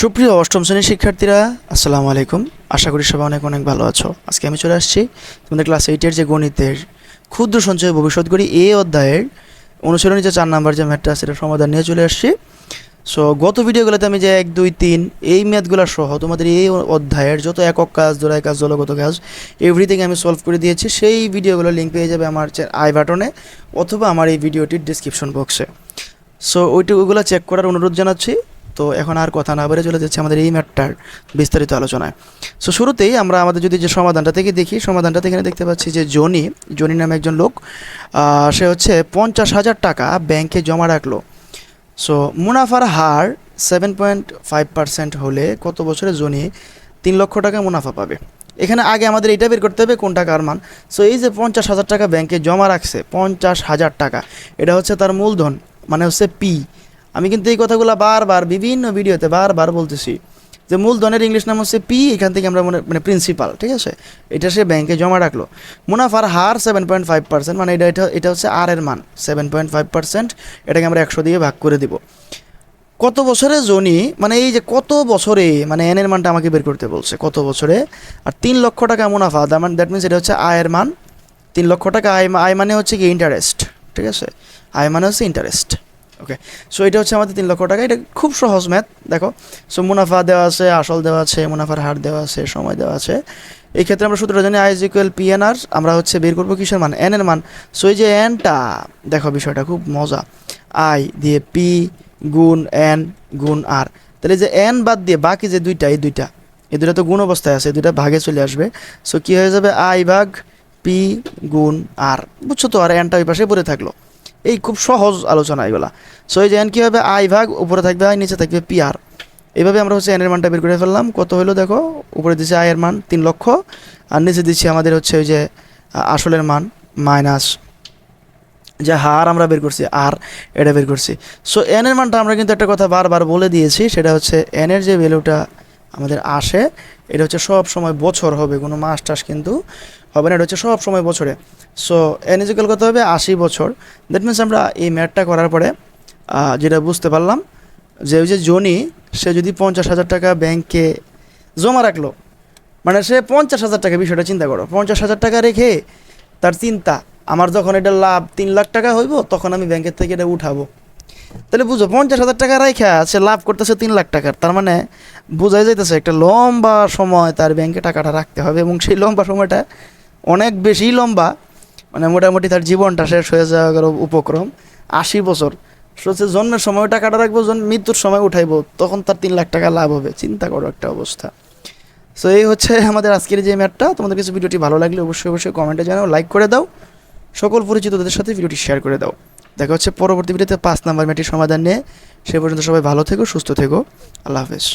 সুপ্রিয় অষ্টম শ্রেণির শিক্ষার্থীরা, আসসালামু আলাইকুম। আশা করি সবাই অনেক অনেক ভালো আছো। আজকে আমি চলে আসছি তোমাদের ক্লাস এইটের যে গণিতের ক্ষুদ্র সঞ্চয় ভবিষ্যৎ করি এ অধ্যায়ের অনুশীলনী যে চার নাম্বার যে ম্যাথটা সেটার সমাধান নিয়ে চলে আসছি। সো গত ভিডিওগুলোতে আমি যে এক, দুই, তিন, এই ম্যাথগুলো সহ তোমাদের এই অধ্যায়ের যত একক কাজ দোড়াই কাজ, জলগত কাজ এভরিথিং আমি সলভ করে দিয়েছি, সেই ভিডিওগুলো লিঙ্ক পেয়ে যাবে আমার আই বাটনে অথবা আমার এই ভিডিওটির ডিসক্রিপশন বক্সে সো ওইটা ওইগুলো চেক করার অনুরোধ জানাচ্ছি। তো এখন আর কথা না বেড়ে চলে যাচ্ছে আমাদের এই ম্যাটটার বিস্তারিত আলোচনায়। সো শুরুতেই আমরা আমাদের যদি যে সমাধানটা থেকে দেখি, সমাধানটা থেকে দেখতে পাচ্ছি যে জনি জনি নামে একজন লোক সে হচ্ছে পঞ্চাশ হাজার টাকা ব্যাংকে জমা রাখল। সো মুনাফার হার সেভেন পয়েন্ট ফাইভ পার্সেন্ট হলে কত বছরে জনি তিন লক্ষ টাকা মুনাফা পাবে? এখানে আগে আমাদের এটা বের করতে হবে কোন টাকার মান। সো এই যে পঞ্চাশ হাজার টাকা ব্যাংকে জমা রাখছে, পঞ্চাশ হাজার টাকা, এটা হচ্ছে তার মূলধন মানে হচ্ছে পি আমি কিন্তু এই কথাগুলো বারবার, বিভিন্ন ভিডিওতে বারবার বলতেছি যে মূলধনের ইংলিশ নাম হচ্ছে পি এখান থেকে আমরা মনে মানে প্রিন্সিপাল ঠিক আছে? এটা সে ব্যাংকে জমা রাখল। মুনাফার হার সেভেন পয়েন্ট ফাইভ পার্সেন্ট মানে এটা এটা এটা হচ্ছে আর এর মান সেভেন পয়েন্ট ফাইভ পার্সেন্ট এটাকে আমরা একশো দিয়ে ভাগ করে দিব। কত বছরে জনি মানে এই যে কত বছরে মানে এন এর মানটা আমাকে বের করতে বলছে, কত বছরে? আর তিন লক্ষ টাকা মুনাফা মানে দ্যাট মিনস এটা হচ্ছে আয়ের মান। তিন লক্ষ টাকা আয় আয় মানে হচ্ছে কি ইন্টারেস্ট ঠিক আছে? আয় মানে হচ্ছে ইন্টারেস্ট ওকে সো এটা হচ্ছে আমাদের তিন লক্ষ টাকা। এটা খুব সহজ ম্যাথ দেখো। সো মুনাফা দেওয়া আছে, আসল দেওয়া আছে, মুনাফার হার দেওয়া আছে, সময় দেওয়া আছে। এই ক্ষেত্রে আমরা সূত্রটা জানি I is equal P N R আমরা হচ্ছে বের করব কিসের মান? এন এর মান। সো এই যে এনটা দেখো বিষয়টা খুব মজা। আই দিয়ে পি গুণ এন গুণ আর তাহলে যে এন বাদ দিয়ে বাকি যে দুইটা, এই দুইটা এই দুইটা তো গুণ অবস্থায় আছে দুইটা ভাগে চলে আসবে। সো কি হয়ে যাবে? আই ভাগ পি গুণ আর বুঝছ তো? আর এনটা ওই পাশে পড়ে থাকল। এই খুব সহজ আলোচনা এগুলা। সো এই যে এন কী হবে আই ভাগ, উপরে থাকবে আই নিচে থাকবে পি আর এইভাবে আমরা হচ্ছে এনের মানটা বের করে ফেললাম। কত হলো দেখো? উপরে দিচ্ছে আয়ের মান তিন লক্ষ, আর নিচে দিচ্ছি আমাদের হচ্ছে ওই যে আসলের মান মাইনাস যে হার আমরা বের করছি আর এটা বের করছি। সো এন এর মানটা আমরা কিন্তু একটা কথা বারবার বলে দিয়েছি, সেটা হচ্ছে এন এর যে ভ্যালুটা আমাদের আসে, এটা হচ্ছে সব সময় বছর হবে, কোনো মাস টাস কিন্তু হবে না, এটা হচ্ছে সব সময় বছরে। সো এন ইজিক্যাল কত হবে? আশি বছর। দ্যাট মিনস আমরা এই ম্যাথটা করার পরে যেটা বুঝতে পারলাম, যে ওই যে জনি, সে যদি পঞ্চাশ হাজার টাকা ব্যাংকে জমা রাখল মানে সে পঞ্চাশ হাজার টাকা বিষয়টা চিন্তা করো, পঞ্চাশ হাজার টাকা রেখে তার চিন্তা, আমার যখন এটা লাভ তিন লাখ টাকা হইব, তখন আমি ব্যাংকের থেকে এটা উঠাবো। তাহলে বুঝো, পঞ্চাশ হাজার টাকা রেখা সে লাভ করতেছে তিন লাখ টাকার, তার মানে বোঝাই যাইতেছে একটা লম্বা সময় তার ব্যাংকে টাকাটা রাখতে হবে এবং সেই লম্বা সময়টা অনেক বেশি লম্বা মানে মোটামুটি তার জীবনটা শেষ হয়ে যাওয়ার উপক্রম, আশি বছর। সে জন্মের সময় টাকাটা রাখব মৃত্যুর সময় উঠাইবো, তখন তার তিন লাখ টাকা লাভ হবে। চিন্তা করো একটা অবস্থা। সো এই হচ্ছে আমাদের আজকের যে ম্যাটটা। তোমাদের কিছু ভিডিওটি ভালো লাগলে অবশ্যই অবশ্যই কমেন্টে জানাও লাইক করে দাও। সকল পরিচিতদের সাথে ভিডিওটি শেয়ার করে দাও। দেখা হচ্ছে পরবর্তী ভিডিওতে পাঁচ নাম্বার ম্যাটির সমাধান নিয়ে। সে পর্যন্ত সবাই ভালো থেকো, সুস্থ থেকো। আল্লাহ হাফেজ।